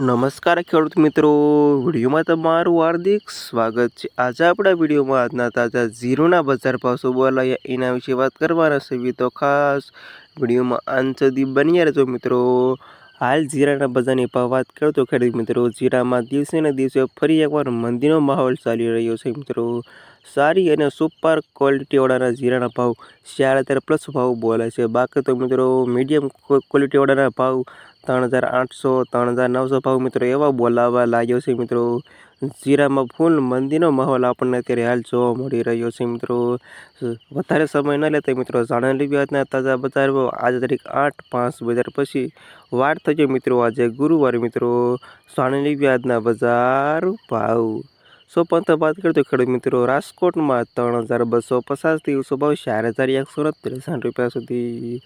નમસ્કાર ખેડૂત મિત્રો. વિડીયોમાં તમારું હાર્દિક સ્વાગત છે. આજે આપણા વિડીયોમાં આજના તાજા ઝીરોના બજાર ભાવ શું બોલાયા એના વિશે વાત કરવાના છે. તો ખાસ વિડીયોમાં અંત સુધી બન્યા રહેજો મિત્રો. હાલ જીરાના બજારની ભાવ વાત કરો તો ખેડૂત મિત્રો જીરામાં દિવસે ને દિવસે ફરી એકવાર મંદીનો માહોલ ચાલી રહ્યો છે મિત્રો. સારી અને સુપર ક્વોલિટીવાળાના જીરાના ભાવ ચાર હજાર પ્લસ ભાવ બોલાય છે. બાકી તો મિત્રો, મીડિયમ ક્વોલિટીવાળાના ભાવ ત્રણ હજાર આઠસો, ત્રણ હજાર નવસો ભાવ મિત્રો એવા બોલાવવા લાગ્યો છે મિત્રો. જીરામાં ફૂલ મંદીનો માહોલ આપણને અત્યારે હાલ જોવા મળી રહ્યો છે મિત્રો. વધારે સમય ન લેતા મિત્રો જાણી લીધી તાજા બજાર આજે તારીખ આઠ પાંચ બજાર પછી વાર થયો મિત્રો આજે ગુરુવાર મિત્રો. જાણી આજના બજાર ભાવ. સો પંથ વાત કરીએ ખેડૂત મિત્રો, રાજકોટમાં ત્રણ હજાર બસો પચાસથી સો ભાવ ચાર હજાર એકસો ત્રેસઠ રૂપિયા સુધી.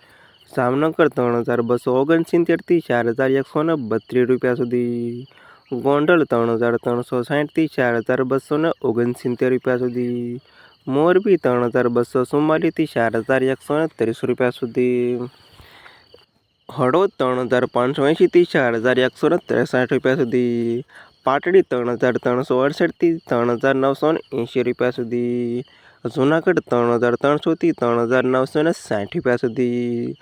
જામનગર ત્રણ હજાર બસો ઓગણસિત્તેરથી ચાર હજાર એકસો ને બત્રીસ રૂપિયા સુધી. ગોંડલ ત્રણ હજાર ત્રણસો સાઠથી ચાર હજાર બસો ને ઓગણસિત્તેર રૂપિયા સુધી. મોરબી ત્રણ હજાર બસો ચુમ્માલીસથી ચાર હજાર એકસો ને ત્રીસ રૂપિયા સુધી. હળોદ ત્રણ હજાર પાંચસો એંશીથી ચાર હજાર એકસો ને ત્રેસઠ રૂપિયા સુધી. પાટડી ત્રણ હજાર ત્રણસો અડસઠથી ત્રણ હજાર નવસો ને એંશી રૂપિયા સુધી. જુનાગઢ ત્રણ હજાર ત્રણસોથી ત્રણ હજાર નવસો ને સાઠ રૂપિયા સુધી.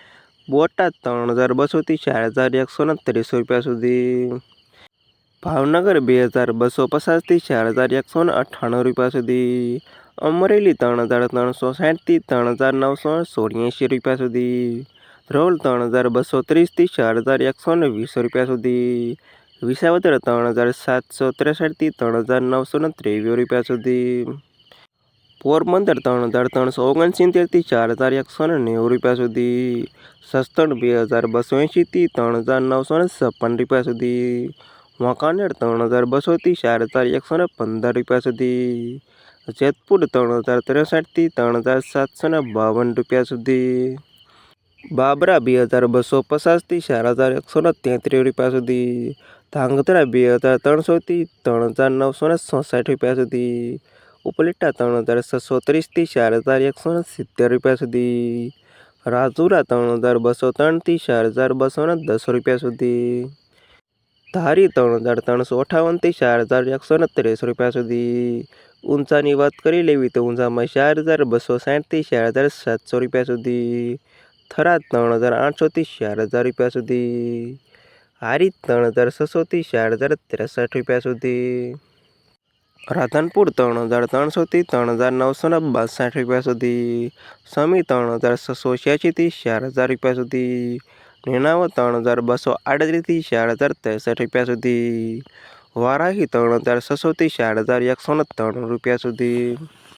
બોટાદ ત્રણ હજાર બસોથી ચાર હજાર એકસો ત્રીસ રૂપિયા સુધી. ભાવનગર બે હજાર બસો પચાસથી ચાર હજાર એકસો અઠ્ઠાણું રૂપિયા સુધી. અમરેલી ત્રણ હજાર ત્રણસો સાઠથી ત્રણ હજાર નવસો સોળ્યાસી રૂપિયા સુધી. ધ્રોલ ત્રણ હજાર બસો ત્રીસથી ચાર હજાર એકસો ને વીસ રૂપિયા સુધી. વિસાવદર ત્રણ હજાર સાતસો ત્રેસઠથી ત્રણ હજાર નવસો ને ત્રેવીસ રૂપિયા સુધી. પોરબંદર ત્રણ હજાર ત્રણસો ઓગણસિત્તેરથી ચાર હજાર એકસો ને નેવું રૂપિયા સુધી, સસ્તણ બે હજાર બસો એંશીથી ત્રણ હજાર નવસો ને છપ્પન રૂપિયા સુધી, વાંકાનેર ત્રણ હજાર બસોથી ચાર હજાર એકસો ને પંદર રૂપિયા સુધી, જેતપુર ત્રણ હજાર ત્રેસઠથી ત્રણ હજાર સાતસો ને બાવન રૂપિયા સુધી, બાબરા બે હજાર બસો પચાસથી ચાર હજાર એકસો ને તેત્રીસ રૂપિયા સુધી, ધાંગધ્રા બે હજાર ત્રણસોથી ત્રણ હજાર નવસો ને રૂપિયા સુધી ઉપલેટા ત્રણ હજાર છસો ત્રીસથી ચાર હજાર એકસો ને સિત્તેર રૂપિયા સુધી રાજુરા ત્રણ હજાર બસો ત્રણથી ચાર હજાર બસો ને દસ રૂપિયા સુધી ધારી ત્રણ હજાર ત્રણસો અઠાવનથી ચાર હજાર એકસો ને ત્રીસ રૂપિયા સુધી ઊંચાની વાત કરી લેવી તો ઊંચામાં ચાર હજાર બસો સાઠથી ચાર હજાર સાતસો રૂપિયા સુધી થરાદ ત્રણ હજાર આઠસોથી ચાર હજાર રૂપિયા સુધી હારી ત્રણ હજાર છસોથી ચાર હજાર ત્રેસઠ રૂપિયા સુધી રાધનપુર ત્રણ હજાર ત્રણસોથી ત્રણ હજાર નવસો ને બાસઠ રૂપિયા સુધી, સમી ત્રણ હજાર છસો છ્યાસીથી ચાર હજાર રૂપિયા સુધી, નેનાવો ત્રણ હજાર બસો આડત્રીસથી ચાર હજાર ત્રેસઠ રૂપિયા સુધી, વારાહી ત્રણ હજાર છસોથી ચાર હજાર એકસો ને ત્રણ રૂપિયા સુધી.